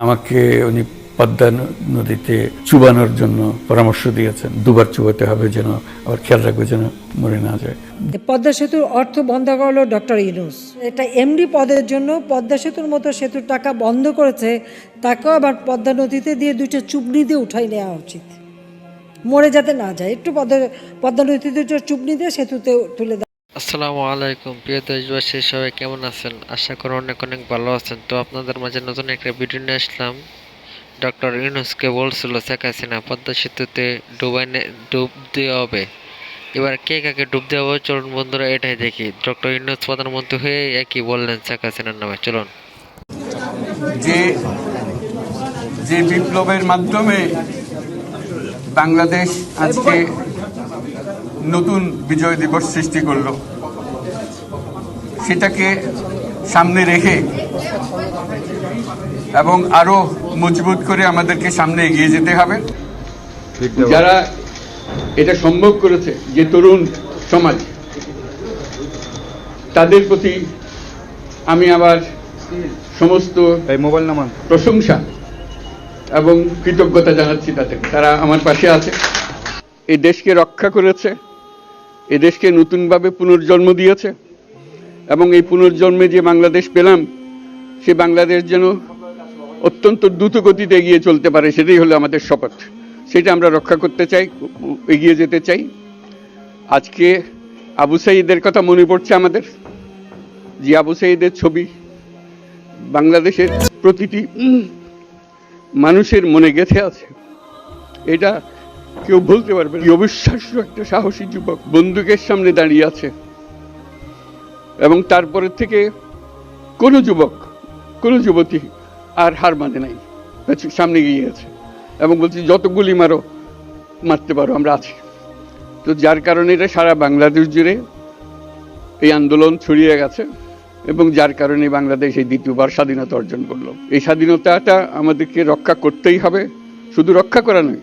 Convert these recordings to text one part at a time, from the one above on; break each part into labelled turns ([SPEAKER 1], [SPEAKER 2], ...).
[SPEAKER 1] আমাকে উনি পদ্মা নদীতে চুবানোর জন্য পরামর্শ দিয়েছেন। দুবার চুবাতে হবে যেন আবার খেয়াল রাখবে যেন মরে না যায়।
[SPEAKER 2] পদ্মা সেতুর অর্থ বন্ধ করল ডক্টর ইউনুস। এটা এমডি পদের জন্য পদ্মা সেতুর মতো সেতুর টাকা বন্ধ করেছে, তাকেও আবার পদ্মা নদীতে দিয়ে দুইটা চুবনি দিয়ে উঠাই নেওয়া উচিত। মরে যাতে না যায়। একটু পদ্মা পদ্মা নদীতে দুটো চুবনি দিয়ে সেতুতে তুলে
[SPEAKER 3] আসসালামু আলাইকুম। প্রিয় দেশবাসী, সবাই কেমন আছেন? আশা করি অনেক অনেক ভালো আছেন। তো আপনাদের মাঝে নতুন একটা ভিডিও নিয়ে আসলাম। ডক্টর ইউনুসকে বলছিল, শেখ হাসিনা পদ্মা সেতুতে ডুবাই ডুব দেওয়া হবে। এবার কে কাকে ডুব দেওয়া হবে? চলুন বন্ধুরা এটাই দেখি। ডক্টর ইউনুস প্রধানমন্ত্রী হয়ে একই বললেন শেখ হাসিনার নামে। চলুন।
[SPEAKER 4] যে যে বিপ্লবের মাধ্যমে বাংলাদেশ আজকে নতুন বিজয় দিবস সৃষ্টি করল। সেটাকে সামনে রেখে এবং আরও মজবুত করে আমাদেরকে সামনে এগিয়ে যেতে হবে। যারা এটা সম্ভব করেছে যে তরুণ সমাজ তাদের প্রতি আমি আবার সমস্ত
[SPEAKER 5] মোবাইল নাম্বার।
[SPEAKER 4] প্রশংসা এবং কৃতজ্ঞতা জানাচ্ছি তাদের। তারা আমার পাশে আছে। এই দেশকে রক্ষা করেছে। এই দেশকে নতুনভাবে পুনর্জন্ম দিয়েছে এবং এই পুনর্জন্মে যে বাংলাদেশ পেলাম, সে বাংলাদেশ যেন অত্যন্ত দ্রুত গতিতে এগিয়ে চলতে পারে, সেটাই হলো আমাদের শপথ। সেটা আমরা রক্ষা করতে চাই, এগিয়ে যেতে চাই। আজকে আবু সাইদের কথা মনে পড়ছে আমাদের, যে আবু সাইদের ছবি বাংলাদেশের প্রতিটি মানুষের মনে গেঁথে আছে। এটা কেউ বলতে পারবে অবিশ্বাস্য একটা সাহসী যুবক বন্দুকের সামনে দাঁড়িয়ে আছে। এবং তারপরের থেকে কোনো যুবক, কোনো যুবতী আর হার মানে নাই। সামনে গিয়ে আছে। এবং বলছি, যত গুলি মারো, মারতে পারো, আমরা আছি। তো যার কারণে এটা সারা বাংলাদেশ জুড়ে এই আন্দোলন ছড়িয়ে গেছে এবং যার কারণে বাংলাদেশ এই দ্বিতীয়বার স্বাধীনতা অর্জন করল। এই স্বাধীনতাটা আমাদেরকে রক্ষা করতেই হবে। শুধু রক্ষা করা নয়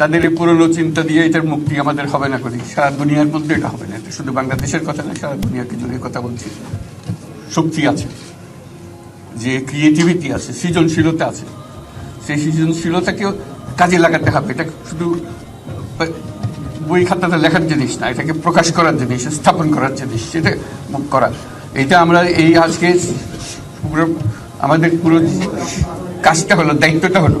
[SPEAKER 4] তাদের এই পুরনো চিন্তা দিয়ে এটার মুক্তি আমাদের হবে না করি। সারা দুনিয়ার মধ্যে এটা হবে না। শুধু বাংলাদেশের কথা না, সারা দুনিয়াকে জুড়ে কথা বলছি। শক্তি আছে, যে ক্রিয়েটিভিটি আছে, সৃজনশীলতা আছে। সেই সৃজনশীলতাকেও কাজে লাগাতে হবে। এটা শুধু বই খাতাতে লেখার জিনিস না, এটাকে প্রকাশ করার জিনিস, স্থাপন করার জিনিস, সেটা মুখ করা। এটা আমরা এই আজকে পুরো, আমাদের পুরো কাজটা হলো, দায়িত্বটা হলো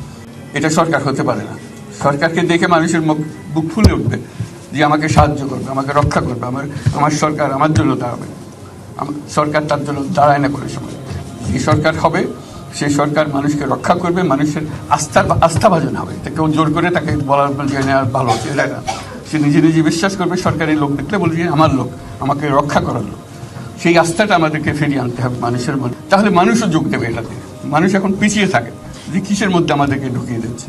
[SPEAKER 4] এটা সরকার হতে পারে না। সরকারকে দেখে মানুষের মুখ বুক ফুলে উঠবে যে আমাকে সাহায্য করবে, আমাকে রক্ষা করবে, আমার আমার সরকার আমার জন্য দাঁড়াবে। সরকার তার জন্য দাঁড়ায় না কোনো সময়। এই সরকার হবে সেই সরকার মানুষকে রক্ষা করবে, মানুষের আস্থা আস্থাভাজন হবে। তা কেউ জোর করে তাকে বলার যে ভালো হচ্ছে। এটা না। সে নিজে নিজে বিশ্বাস করবে সরকারি লোক দেখলে বলবে যে, আমার লোক, আমাকে রক্ষা করার লোক। সেই আস্থাটা আমাদেরকে ফিরিয়ে আনতে হবে মানুষের মধ্যে তাহলে মানুষও যোগ দেবে এটাতে। মানুষ এখন পিছিয়ে থাকে। কিসের মধ্যে আমাদেরকে ঢুকিয়ে দিচ্ছে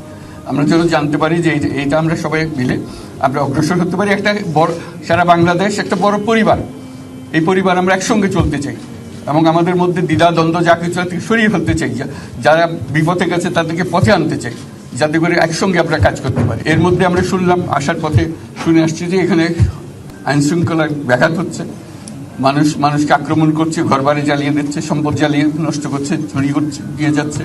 [SPEAKER 4] আমরা যেন জানতে পারি যে এই- এইটা আমরা সবাই মিলে আমরা অগ্রসর হতে পারি। একটা বড় সারা বাংলাদেশ, একটা বড় পরিবার। এই পরিবার আমরা একসঙ্গে চলতে চাই এবং আমাদের মধ্যে দ্বিধা, দ্বন্দ্ব যা কিছু থেকে সরিয়ে ফেলতে চাই। যারা বিপথে গেছে তাদেরকে পথে আনতে চাই, যাতে করে একসঙ্গে আমরা কাজ করতে পারি। এর মধ্যে আমরা শুনলাম, আসার পথে শুনে আসছি যে এখানে আইন শৃঙ্খলার ব্যাঘাত হচ্ছে। মানুষ মানুষকে আক্রমণ করছে, ঘরবাড়ি জ্বালিয়ে দিচ্ছে, সম্পদ জ্বালিয়ে নষ্ট করছে, চুরি করছে, দিয়ে যাচ্ছে।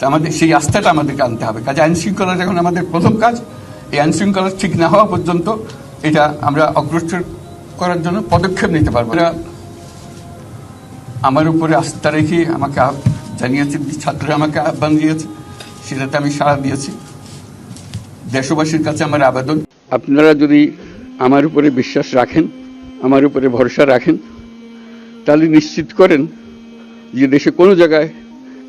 [SPEAKER 4] তা আমাদের, সেই আস্থাটা আমাদেরকে আনতে হবে। কাজে আইন শৃঙ্খলা যখন আমাদের প্রথম কাজ, এই আইন শৃঙ্খলা ঠিক না হওয়া পর্যন্ত এটা আমরা অগ্রসর করার জন্য পদক্ষেপ নিতে পারব। এরা আমার উপরে আস্থা রেখে আমাকে জানিয়েছে, ছাত্ররা আমাকে আহ্বান দিয়েছে, সেটাতে আমি সাড়া দিয়েছি। দেশবাসীর কাছে আমার আবেদন। আপনারা যদি আমার উপরে বিশ্বাস রাখেন, আমার উপরে ভরসা রাখেন, তাহলে নিশ্চিত করেন যে দেশে কোনো জায়গায়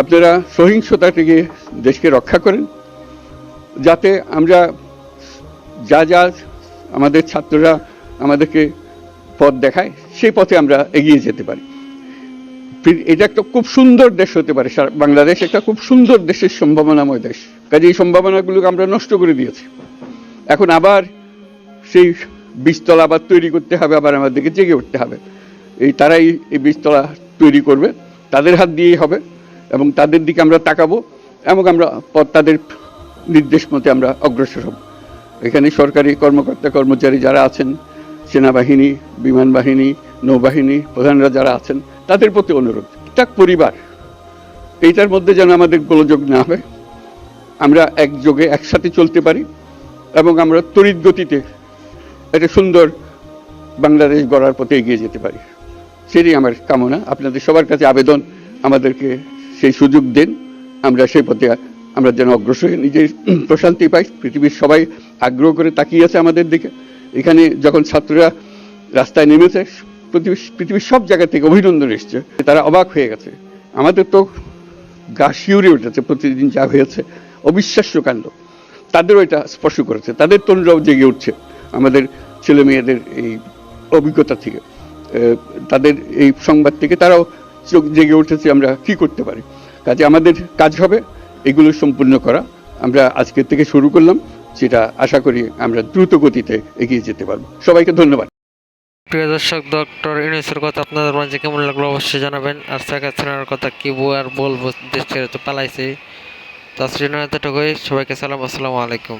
[SPEAKER 4] আপনারা সহিংসতা থেকে দেশকে রক্ষা করেন, যাতে আমরা যা যা আমাদের ছাত্ররা আমাদেরকে পথ দেখায়, সেই পথে আমরা এগিয়ে যেতে পারি। এটা একটা খুব সুন্দর দেশ হতে পারে বাংলাদেশ একটা খুব সুন্দর দেশের সম্ভাবনাময় দেশ। কাজে এই সম্ভাবনাগুলোকে আমরা নষ্ট করে দিয়েছি। এখন আবার সেই বীজতলা আবার তৈরি করতে হবে, আবার আমাদেরকে জেগে উঠতে হবে। এই তারাই এই বীজতলা তৈরি করবে, তাদের হাত দিয়েই হবে। এবং তাদের দিকে আমরা তাকাবো এবং আমরা তাদের নির্দেশ মতে আমরা অগ্রসর হব। এখানে সরকারি কর্মকর্তা কর্মচারী যারা আছেন, সেনাবাহিনী, বিমান বাহিনী, নৌবাহিনী প্রধানরা যারা আছেন, তাদের প্রতি অনুরোধ। এটা পরিবার, এইটার মধ্যে যেন আমাদের গোলযোগ না হয়। আমরা একযোগে একসাথে চলতে পারি এবং আমরা তড়িৎ গতিতে একটা সুন্দর বাংলাদেশ গড়ার পথে এগিয়ে যেতে পারি। সেটাই আমার কামনা। আপনাদের সবার কাছে আবেদন, আমাদেরকে সেই সুযোগ দেন, আমরা সেই পথে, আমরা যেন অগ্রসর নিজের প্রশান্তি পাই, পৃথিবীর সবাই আগ্রহ করে তাকিয়ে আছে আমাদের দিকে। এখানে যখন ছাত্ররা রাস্তায় নেমেছে পৃথিবীর সব জায়গা থেকে অভিনন্দন এসছে। তারা অবাক হয়ে গেছে। আমাদের তো গা শিউরে উঠেছে, প্রতিদিন যা হয়েছে। অবিশ্বাস্য কাণ্ড। তাদেরও এটা স্পর্শ করেছে। তাদের তরুণরাও জেগে উঠছে আমাদের ছেলে মেয়েদের এই অভিজ্ঞতা থেকে। তাদের এই সংবাদ থেকে তারাও চোখ জেগে উঠেছে আমরা কি করতে পারি? কাজে আমাদের কাজ হবে এগুলো সম্পূর্ণ করা। আমরা আজকের থেকে শুরু করলাম সেটা আশা করি আমরা দ্রুত গতিতে এগিয়ে যেতে পারব। সবাইকে ধন্যবাদ।
[SPEAKER 3] প্রিয় দর্শক, ডক্টর ইউনুসের কথা আপনাদের মাঝে কেমন লাগল অবশ্যই জানাবেন। আর শেখ হাসিনার কথা কি আর বলব দেশ ছেড়ে তো পালাইছে। তো এতটুকুই। সবাইকে সালাম, আসসালামু আলাইকুম।